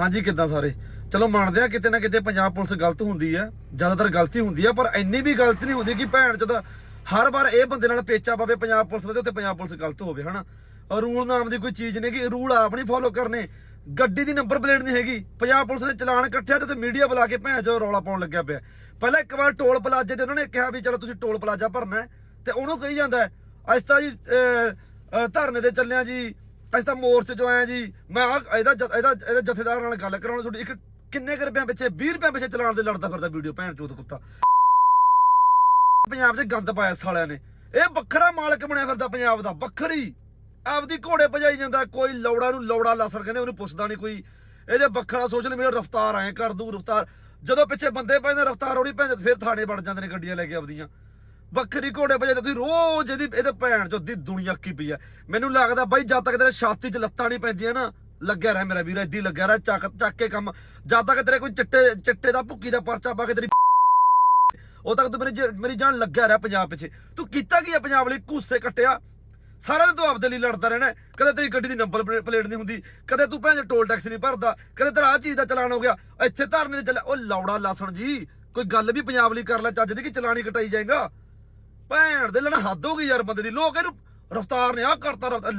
ਹਾਂਜੀ ਕਿੱਦਾਂ ਸਾਰੇ? ਚਲੋ ਮੰਨਦੇ ਆ ਕਿਤੇ ਨਾ ਕਿਤੇ ਪੰਜਾਬ ਪੁਲਿਸ ਗਲਤ ਹੁੰਦੀ ਆ ਜ਼ਿਆਦਾਤਰ ਗਲਤੀ ਹੁੰਦੀ ਆ ਪਰ ਇੰਨੀ ਵੀ ਗਲਤ ਨਹੀਂ ਹੁੰਦੀ ਕਿ ਭੈਣ ਚੋਦ ਹਰ ਵਾਰ ਇਹ ਬੰਦੇ ਨਾਲ ਪੇਚਾ ਪਾਵੇ ਪੰਜਾਬ ਪੁਲਿਸ ਦਾ ਤੇ ਉੱਤੇ ਪੰਜਾਬ ਪੁਲਿਸ ਗਲਤ ਹੋਵੇ ਹਨਾ? ਰੂਲ ਨਾਮ ਦੀ ਕੋਈ ਚੀਜ਼ ਨਹੀਂ ਕਿ ਰੂਲ ਆਪ ਨਹੀਂ ਫੋਲੋ ਕਰਨੇ। ਗੱਡੀ ਦੀ ਨੰਬਰ ਪਲੇਟ ਨਹੀਂ ਹੈਗੀ। ਪੰਜਾਬ ਪੁਲਿਸ ਨੇ ਚਲਾਨ ਕੱਟਿਆ ਤੇ ਮੀਡੀਆ ਬੁਲਾ ਕੇ ਭੈਣ ਚੋ ਰੌਲਾ ਪਾਉਣ ਲੱਗਿਆ ਪਿਆ। ਪਹਿਲਾਂ ਇੱਕ ਵਾਰ ਟੋਲ ਪਲਾਜ਼ੇ ਤੇ ਉਹਨਾਂ ਨੇ ਕਿਹਾ ਵੀ ਚਲੋ ਤੁਸੀਂ ਟੋਲ ਪਲਾਜ਼ਾ ਭਰਨਾ ਹੈ ਤੇ ਉਹਨੂੰ ਕਹੀ ਜਾਂਦਾ ਹੈ, ਤਾਂ ਜੀ ਧਰਨੇ ਤੇ ਚੱਲਿਆ ਜੀ ਅਸੀਂ ਤਾਂ ਮੋਰਚੇ ਚੋਂ ਆਏ ਜੀ। ਮੈਂ ਆਹ ਇਹਦਾ ਜ- ਇਹਦਾ ਇਹਦੇ ਜਥੇਦਾਰ ਨਾਲ ਗੱਲ ਕਰਾਉਣਾ ਤੁਹਾਡੀ। ਇੱਕ ਕਿੰਨੇ ਕੁ ਰੁਪਏ ਪਿੱਛੇ 20 ਰੁਪਏ ਪਿੱਛੇ ਚਲਾਣ ਦੇ ਲੜਦਾ ਫਿਰਦਾ ਵੀਡੀਓ, ਭੈਣ ਚੋਦ ਕੁੱਤਾ। ਪੰਜਾਬ 'ਚ ਗੰਦ ਪਾਇਆ ਸਾਲਿਆਂ ਨੇ। ਇਹ ਵੱਖਰਾ ਮਾਲਕ ਬਣਿਆ ਫਿਰਦਾ ਪੰਜਾਬ ਦਾ, ਵੱਖਰੀ। ਆਪਦੀ ਘੋੜੇ ਭਜਾਈ ਜਾਂਦਾ, ਕੋਈ ਲੌੜਾ ਨੂੰ ਲੌੜਾ ਲਾਸੜ ਕਹਿੰਦੇ, ਉਹਨੂੰ ਪੁੱਛਦਾ ਨਹੀਂ ਕੋਈ। ਇਹਦੇ ਵੱਖਰਾ ਸੋਸ਼ਲ ਮੀਡੀਆ ਰਫਤਾਰ ਐ ਕਰ ਦੂ, ਰਫਤਾਰ। ਜਦੋਂ ਪਿੱਛੇ ਬੰਦੇ ਪੈਂਦੇ ਰਫਤਾਰ ਹੋਣੀ ਭੈਣ ਚੋਦ ਫਿਰ ਥਾਣੇ ਵੜ ਜਾਂਦੇ ਨੇ ਗੱਡੀਆਂ ਲੈ ਕੇ ਆਪਦੀਆਂ। ਵੱਖਰੀ ਘੋੜੇ ਭਜੇ ਤੇ ਤੁਸੀਂ ਰੋਜ਼ ਇਹਦੀ, ਇਹਦੇ ਭੈਣ ਚੋਦ ਦੀ ਦੁਨੀਆ ਕੀ ਪਈ ਐ ਮੈਨੂੰ ਲੱਗਦਾ ਬਾਈ ਜਦ ਤੱਕ ਤੇਰੇ ਛਾਤੀ 'ਚ ਲੱਤਾਂ ਨਹੀਂ ਪੈਂਦੀਆਂ ਨਾ, ਲੱਗਿਆ ਰਹਿ ਮੇਰਾ ਵੀਰ, ਏਦਾਂ ਲੱਗਿਆ ਰਹਿ, ਚੱਕ ਚੱਕ ਕੇ ਕੰਮ। ਜਦ ਤੱਕ ਤੇਰੇ ਕੋਈ ਚਿੱਟੇ ਚਿੱਟੇ ਦਾ, ਭੁੱਕੀ ਦਾ ਪਰਚਾ ਪਾ ਕੇ ਤੇਰੀ ਉਹ ਤੱਕ ਤੂੰ ਮੇਰੀ ਮੇਰੀ ਜਾਨ ਲੱਗਿਆ ਰਹਿ ਪੰਜਾਬ ਪਿੱਛੇ। ਤੂੰ ਕੀਤਾ ਕੀ ਆ ਪੰਜਾਬ ਲਈ? ਕੂਸੇ ਕੱਟਿਆ। ਸਾਰਾ ਦਿਨ ਤੂੰ ਆਪਦੇ ਲਈ ਲੜਦਾ ਰਹਿਣਾ ਕਦੇ ਤੇਰੀ ਗੱਡੀ ਦੀ ਨੰਬਰ ਪਲੇਟ ਨਹੀਂ ਹੁੰਦੀ। ਕਦੇ ਤੂੰ ਭੈਣ ਟੋਲ ਟੈਕਸ ਨਹੀਂ ਭਰਦਾ। ਕਦੇ ਤੇਰਾ ਆ ਚੀਜ਼ ਦਾ ਚਲਾਨ ਹੋ ਗਿਆ। ਇੱਥੇ ਧਰਨੇ ਤੇ ਚੱਲਿਆ ਉਹ ਲੌੜਾ ਲਾਸਣ ਜੀ। ਕੋਈ ਗੱਲ ਵੀ ਪੰਜਾਬ ਲਈ ਕਰ ਲੈ, ਚੱਜ ਦੀ ਕਿ ਚਲਾਣੀ ਕਟਾਈ ਜਾਏਗਾ। ਭੈਣ ਦੇ ਲੈਣਾ ਹੱਦ ਹੋ ਗਈ ਯਾਰ ਬੰਦੇ ਦੀ। ਲੋਕ ਇਹਨੂੰ ਰਫਤਾਰ ਨੇ ਆ ਕਰਤਾ ਰਫਤਾਰ